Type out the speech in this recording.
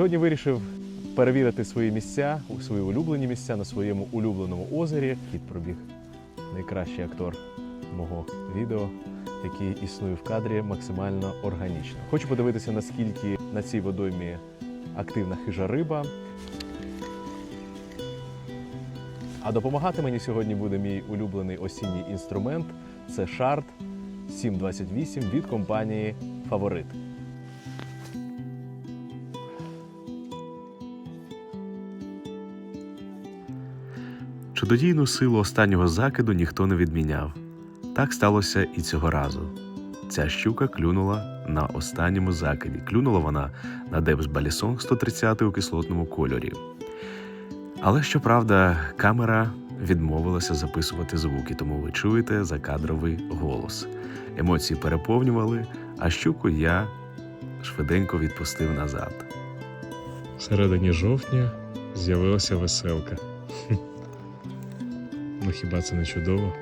Сьогодні вирішив перевірити свої місця, свої улюблені місця на своєму улюбленому озері. Кіт пробіг найкращий актор мого відео, який існує в кадрі максимально органічно. Хочу подивитися, наскільки на цій водоймі активна хижа риба. А допомагати мені сьогодні буде мій улюблений осінній інструмент це шарт 728 від компанії Фаворит. Чудодійну силу останнього закиду ніхто не відміняв. Так сталося і цього разу. Ця щука клюнула на останньому закиді. Клюнула вона на Депс Балісонг 130 у кислотному кольорі. Але щоправда, камера відмовилася записувати звуки, тому ви чуєте закадровий голос. Емоції переповнювали, а щуку я швиденько відпустив назад. В середині жовтня з'явилася веселка. Хіба це не чудово?